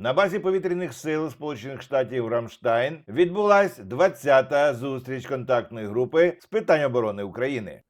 на базі повітряних сил Сполучених Штатів Рамштайн відбулась 20-та зустріч контактної групи з питань оборони України.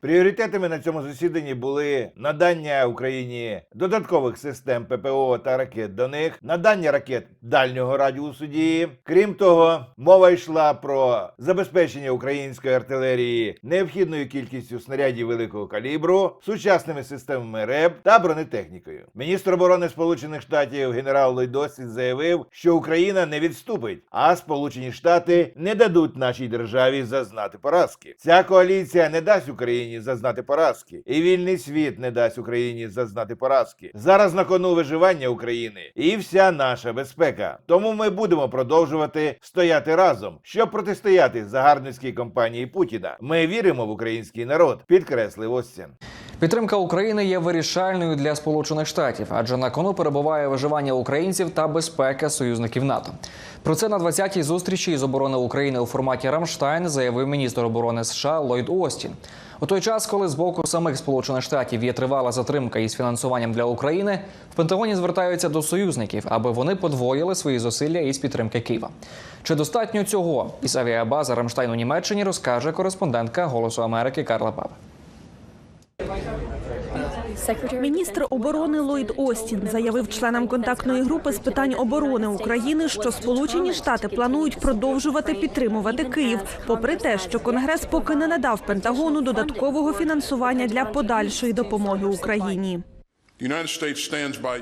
Пріоритетами на цьому засіданні були надання Україні додаткових систем ППО та ракет до них, надання ракет дальнього радіусу дії. Крім того, мова йшла про забезпечення української артилерії необхідною кількістю снарядів великого калібру, сучасними системами РЕБ та бронетехнікою. Міністр оборони Сполучених Штатів генерал Ллойд Остін заявив, що Україна не відступить, а Сполучені Штати не дадуть нашій державі зазнати поразки. Ця коаліція не дасть Україні зазнати поразки, і вільний світ не дасть Україні зазнати поразки. Зараз на кону виживання України і вся наша безпека. Тому ми будемо продовжувати стояти разом, щоб протистояти загарбницькій кампанії Путіна. Ми віримо в український народ, підкреслив Остін. Підтримка України є вирішальною для Сполучених Штатів, адже на кону перебуває виживання українців та безпека союзників НАТО. Про це на 20-й зустрічі із оборони України у форматі Рамштайн заявив міністр оборони США Ллойд Остін. У той час, коли з боку самих Сполучених Штатів є тривала затримка із фінансуванням для України, в Пентагоні звертаються до союзників, аби вони подвоїли свої зусилля із підтримки Києва. Чи достатньо цього із авіабази Рамштайн у Німеччині розкаже кореспондентка Голосу Америки Карла Баба. Міністр оборони Ллойд Остін заявив членам контактної групи з питань оборони України, що Сполучені Штати планують продовжувати підтримувати Київ, попри те, що Конгрес поки не надав Пентагону додаткового фінансування для подальшої допомоги Україні.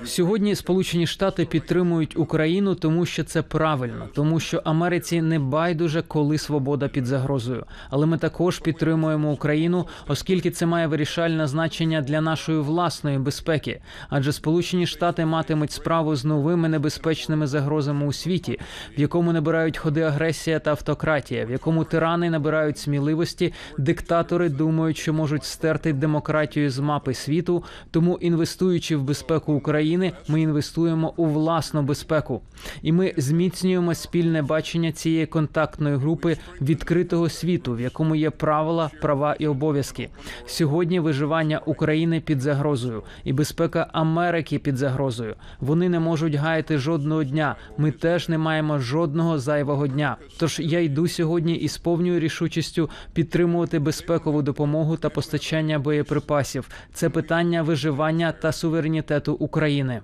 Сьогодні Сполучені Штати підтримують Україну, тому що це правильно, тому що Америці не байдуже, коли свобода під загрозою. Але ми також підтримуємо Україну, оскільки це має вирішальне значення для нашої власної безпеки. Адже Сполучені Штати матимуть справу з новими небезпечними загрозами у світі, в якому набирають ходи агресія та автократія, в якому тирани набирають сміливості, диктатори думають, що можуть стерти демократію з мапи світу. Тому інвестуючи в безпеку України, ми інвестуємо у власну безпеку, і ми зміцнюємо спільне бачення цієї контактної групи відкритого світу, в якому є правила, права і обов'язки. Сьогодні виживання України під загрозою і безпека Америки під загрозою. Вони не можуть гаяти жодного дня. Ми теж не маємо жодного зайвого дня. Тож я йду сьогодні із повною рішучістю підтримувати безпекову допомогу та постачання боєприпасів. Це питання виживання та суверенітету України.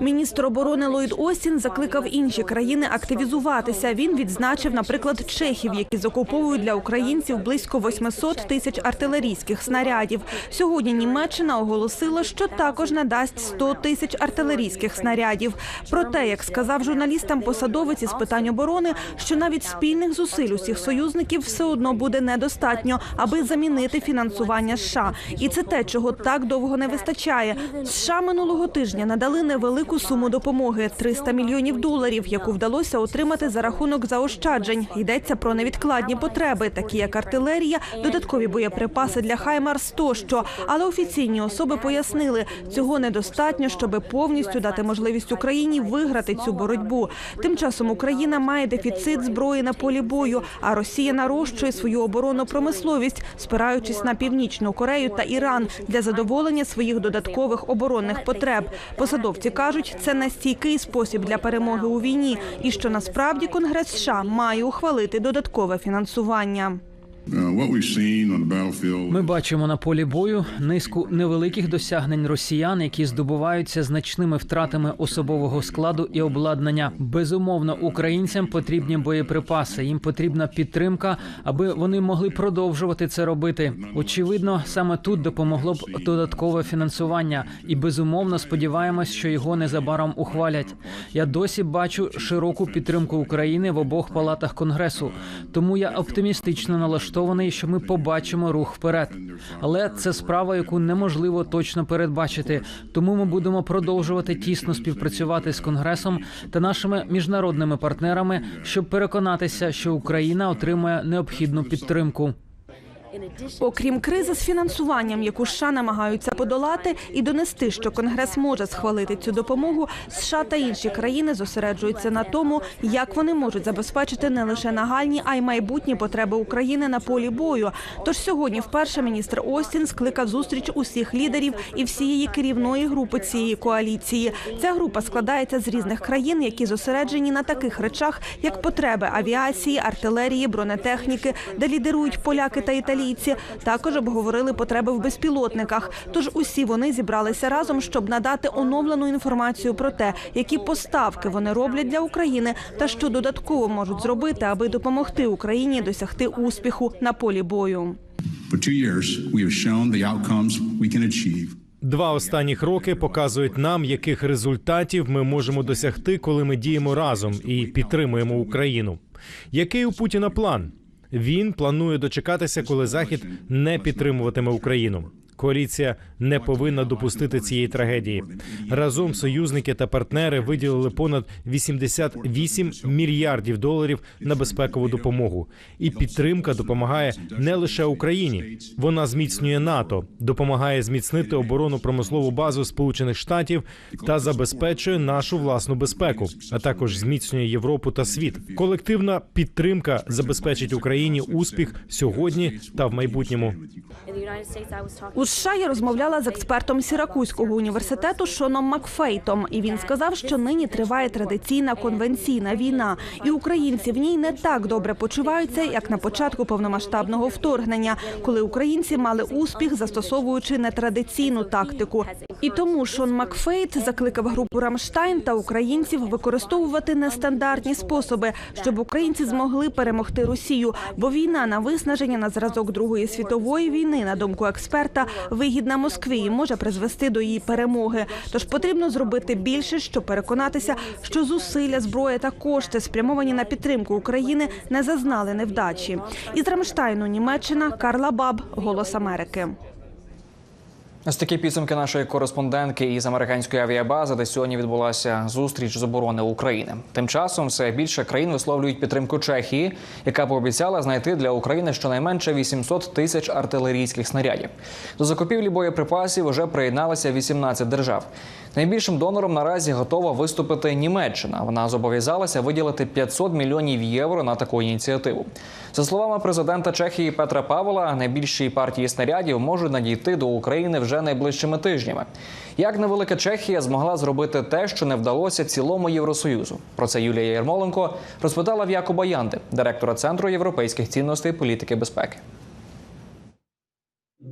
Міністр оборони Ллойд Остін закликав інші країни активізуватися. Він відзначив, наприклад, чехів, які закуповують для українців близько 800 тисяч артилерійських снарядів. Сьогодні Німеччина оголосила, що також надасть 100 тисяч артилерійських снарядів. Проте, як сказав журналістам посадовець із питань оборони, що навіть спільних зусиль усіх союзників все одно буде недостатньо, аби замінити фінансування США. І це те, чого так довго не вистачає. США минулого тижня надали невелику суму допомоги 300 мільйонів доларів, яку вдалося отримати за рахунок заощаджень. Йдеться про невідкладні потреби, такі як артилерія, додаткові боєприпаси для Хаймарс тощо. Але офіційні особи пояснили, цього недостатньо, щоб повністю дати можливість Україні виграти цю боротьбу. Тим часом Україна має дефіцит зброї на полі бою, а Росія нарощує свою оборонну промисловість, спираючись на північну Корею та Іран для задоволення своїх додаткових оборонних потреб. Посадовці кажуть, це настійкий спосіб для перемоги у війні, і що насправді Конгрес США має ухвалити додаткове фінансування. Uh. Ми бачимо на полі бою низку невеликих досягнень росіян, які здобуваються значними втратами особового складу і обладнання. Безумовно, українцям потрібні боєприпаси. Їм потрібна підтримка, аби вони могли продовжувати це робити. Очевидно, саме тут допомогло б додаткове фінансування, і безумовно сподіваємось, що його незабаром ухвалять. Я досі бачу широку підтримку України в обох палатах конгресу, тому я оптимістично налаштований, що ми побачимо рух вперед. Але це справа, яку неможливо точно передбачити. Тому ми будемо продовжувати тісно співпрацювати з конгресом та нашими міжнародними партнерами, щоб переконатися, що Україна отримує необхідну підтримку. Окрім кризи з фінансуванням, яку США намагаються подолати і донести, що Конгрес може схвалити цю допомогу, США та інші країни зосереджуються на тому, як вони можуть забезпечити не лише нагальні, а й майбутні потреби України на полі бою. Тож сьогодні вперше міністр Остін скликав зустріч усіх лідерів і всієї керівної групи цієї коаліції. Ця група складається з різних країн, які зосереджені на таких речах, як потреби авіації, артилерії, бронетехніки, де лідирують поляки та італійці. Також обговорили потреби в безпілотниках. Тож усі вони зібралися разом, щоб надати оновлену інформацію про те, які поставки вони роблять для України, та що додатково можуть зробити, аби допомогти Україні досягти успіху на полі бою. Два останніх роки показують нам, яких результатів ми можемо досягти, коли ми діємо разом і підтримуємо Україну. Який у Путіна план? Він планує дочекатися, коли Захід не підтримуватиме Україну. Коаліція не повинна допустити цієї трагедії. Разом союзники та партнери виділили понад 88 мільярдів доларів на безпекову допомогу. І підтримка допомагає не лише Україні, вона зміцнює НАТО, допомагає зміцнити оборонну промислову базу Сполучених Штатів та забезпечує нашу власну безпеку, а також зміцнює Європу та світ. Колективна підтримка забезпечить Україні успіх сьогодні та в майбутньому. У США я розмовляла з експертом Сіракузького університету Шоном Макфейтом, і він сказав, що нині триває традиційна конвенційна війна, і українці в ній не так добре почуваються, як на початку повномасштабного вторгнення, коли українці мали успіх, застосовуючи нетрадиційну тактику. І тому Шон Макфейт закликав групу Рамштайн та українців використовувати нестандартні способи, щоб українці змогли перемогти Росію. Бо війна на виснаження на зразок Другої світової війни, на думку експерта, вигідна Москві і може призвести до її перемоги. Тож потрібно зробити більше, щоб переконатися, що зусилля, зброя та кошти, спрямовані на підтримку України, не зазнали невдачі. Із Рамштайну Німеччина Карла Баб, Голос Америки. Ось такі підсумки нашої кореспондентки із американської авіабази, де сьогодні відбулася зустріч з оборони України. Тим часом все більше країн висловлюють підтримку Чехії, яка пообіцяла знайти для України щонайменше 800 тисяч артилерійських снарядів. До закупівлі боєприпасів вже приєдналися 18 держав. Найбільшим донором наразі готова виступити Німеччина. Вона зобов'язалася виділити 500 мільйонів євро на таку ініціативу. За словами президента Чехії Петра Павла, найбільші партії снарядів можуть надійти до України вже найближчими тижнями. Як невелика Чехія змогла зробити те, що не вдалося цілому Євросоюзу? Про це Юлія Ярмоленко розпитала в Якуба Янди, директора центру європейських цінностей політики безпеки.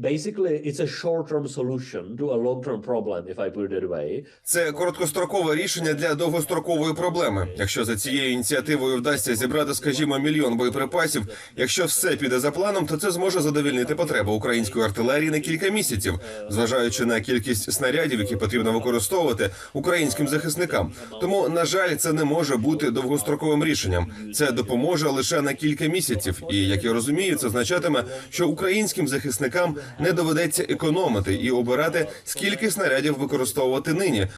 Basically, it's a short-term solution to a long-term problem, if I put it away. Це короткострокове рішення для довгострокової проблеми. Якщо за цією ініціативою вдасться зібрати, скажімо, мільйон боєприпасів, якщо все піде за планом, то це зможе задовільнити потреби української артилерії на кілька місяців, зважаючи на кількість снарядів, які потрібно використовувати українським захисникам. Тому, на жаль, це не може бути довгостроковим рішенням. Це допоможе лише на кілька місяців. І як я розумію, це означатиме, що українським захисникам не доведеться економити і обирати, скільки снарядів використовувати нині,